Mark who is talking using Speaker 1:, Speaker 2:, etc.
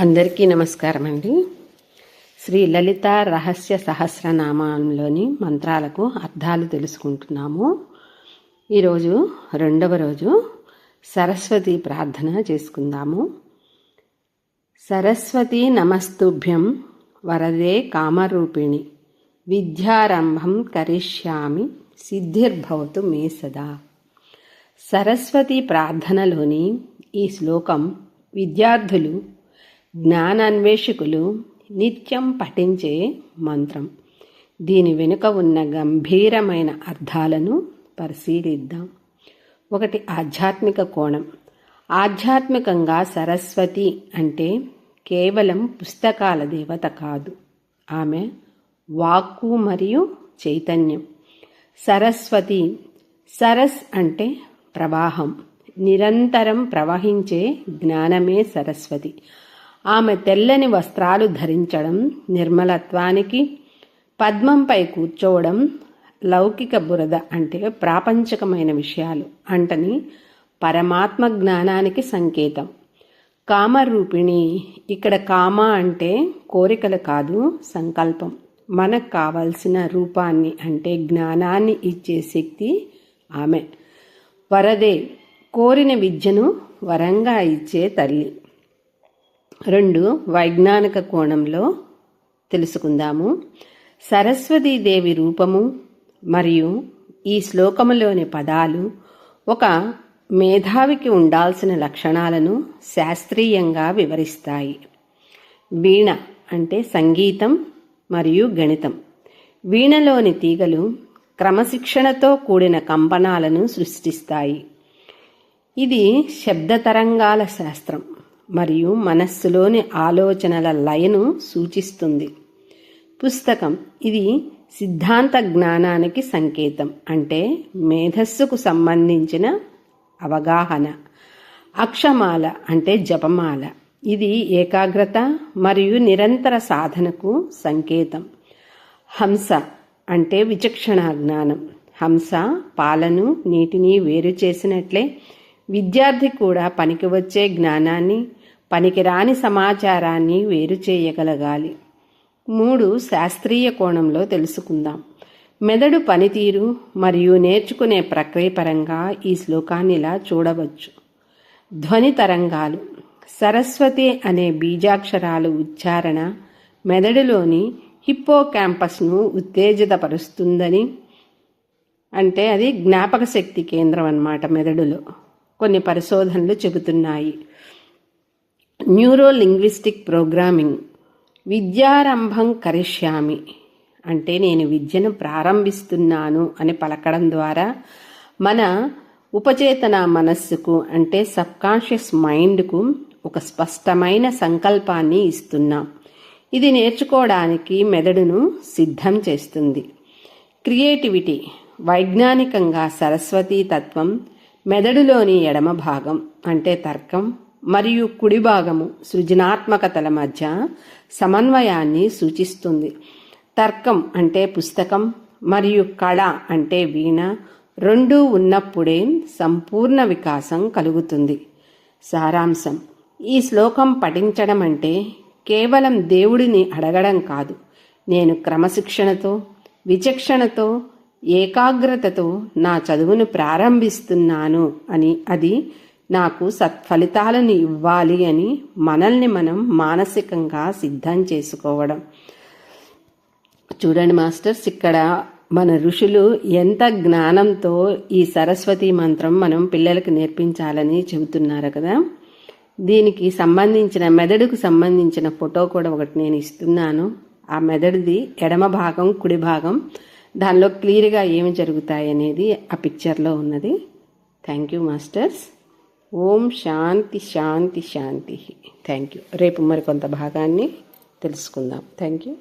Speaker 1: అందరికీ నమస్కారం అండి శ్రీ లలిత రహస్య సహస్రనామంలోని మంత్రాలకు అర్థాలు తెలుసుకుంటున్నాము. ఈరోజు రెండవ రోజు సరస్వతి ప్రార్థన చేసుకుందాము. సరస్వతి నమస్తుభ్యం వరదే కామరూపిణి విద్యారంభం కరిష్యామి సిద్ధిర్భవతు మే సదా. సరస్వతి ప్రార్థనలోని ఈ శ్లోకం విద్యార్థులు జ్ఞానాన్వేషకులు నిత్యం పఠించే మంత్రం. దీని వెనుక ఉన్న గంభీరమైన అర్థాలను పరిశీలిద్దాం. ఒకటి ఆధ్యాత్మిక కోణం. ఆధ్యాత్మికంగా సరస్వతి అంటే కేవలం పుస్తకాల దేవత కాదు. ఆమె వాక్కు మరియు చైతన్యం. సరస్వతి సరస్ అంటే ప్రవాహం. నిరంతరం ప్రవహించే జ్ఞానమే సరస్వతి. ఆమె తెల్లని వస్త్రాలు ధరించడం నిర్మలత్వానికి పద్మంపై కూర్చోవడం లౌకిక బురద అంటే ప్రాపంచకమైన విషయాలు అంటని పరమాత్మ జ్ఞానానికి సంకేతం. కామరూపిణి ఇక్కడ కామ అంటే కోరికలు కాదు సంకల్పం. మనకు కావలసిన రూపాన్ని అంటే జ్ఞానాన్ని ఇచ్చే శక్తి ఆమె. వరదే కోరిన విద్యను వరంగా ఇచ్చే తల్లి. రెండు వైజ్ఞానిక కోణంలో తెలుసుకుందాము. సరస్వతీదేవి రూపము మరియు ఈ శ్లోకములోని పదాలు ఒక మేధావికి ఉండాల్సిన లక్షణాలను శాస్త్రీయంగా వివరిస్తాయి. వీణ అంటే సంగీతం మరియు గణితం. వీణలోని తీగలు క్రమశిక్షణతో కూడిన కంపనాలను సృష్టిస్తాయి. ఇది శబ్ద తరంగాల శాస్త్రం. మరియు మనస్సులోని ఆలోచనల లయను సూచిస్తుంది. పుస్తకం ఇది సిద్ధాంత జ్ఞానానికి సంకేతం అంటే మేధస్సుకు సంబంధించిన అవగాహన. అక్షమాల అంటే జపమాల. ఇది ఏకాగ్రత మరియు నిరంతర సాధనకు సంకేతం. హంస అంటే విచక్షణ జ్ఞానం. హంస పాలను నీటిని వేరు చేసినట్లే విద్యార్థి కూడా పనికి వచ్చే జ్ఞానాన్ని పనికిరాని సమాచారాన్ని వేరు చేయగలగాలి. మూడు శాస్త్రీయ కోణంలో తెలుసుకుందాం. మెదడు పనితీరు మరియు నేర్చుకునే ప్రక్రియ పరంగా ఈ శ్లోకాన్ని ఇలా చూడవచ్చు. ధ్వని తరంగాలు. సరస్వతి అనే బీజాక్షరాలు ఉచ్చారణ మెదడులోని హిప్పో క్యాంపస్ను ఉత్తేజితపరుస్తుందని అంటే అది జ్ఞాపక శక్తి కేంద్రం అన్నమాట మెదడులో. కొన్ని పరిశోధనలు చెబుతున్నాయి. Neuro linguistic programming. విద్యారంభం కరిష్యామి. అంటే నేను విద్యను ప్రారంభిస్తున్నాను అని పలకడం ద్వారా మన ఉపచేతన మనస్సుకు అంటే సబ్కాన్షియస్ మైండ్కు ఒక స్పష్టమైన సంకల్పాన్ని ఇస్తున్నాం. ఇది నేర్చుకోవడానికి మెదడును సిద్ధం చేస్తుంది. క్రియేటివిటీ వైజ్ఞానికంగా సరస్వతీ తత్వం మెదడులోని ఎడమ భాగం అంటే తర్కం మరియు కుడి భాగము సృజనాత్మకతల మధ్య సమన్వయాన్ని సూచిస్తుంది. తర్కం అంటే పుస్తకం మరియు కళ అంటే వీణ రెండూ ఉన్నప్పుడే సంపూర్ణ వికాసం కలుగుతుంది. సారాంశం. ఈ శ్లోకం పఠించడం అంటే కేవలం దేవుడిని అడగడం కాదు. నేను క్రమశిక్షణతో విచక్షణతో ఏకాగ్రతతో నా చదువును ప్రారంభిస్తున్నాను అని అది నాకు సత్ఫలితాలను ఇవ్వాలి అని మనల్ని మనం మానసికంగా సిద్ధం చేసుకోవడం. చూడండి మాస్టర్స్ ఇక్కడ మన ఋషులు ఎంత జ్ఞానంతో ఈ సరస్వతి మంత్రం మనం పిల్లలకు నేర్పించాలని చెబుతున్నారు కదా. దీనికి సంబంధించిన మెదడుకు సంబంధించిన ఫోటో కూడా ఒకటి నేను ఇస్తున్నాను. ఆ మెదడుది ఎడమ భాగం కుడి భాగం దానిలో క్లియర్గా ఏమి జరుగుతాయి అనేది ఆ పిక్చర్లో ఉన్నది. Thank you masters. ఓం శాంతి శాంతి శాంతి. థ్యాంక్ యూ రేపు మరికొంత భాగాన్ని తెలుసుకుందాం. Thank you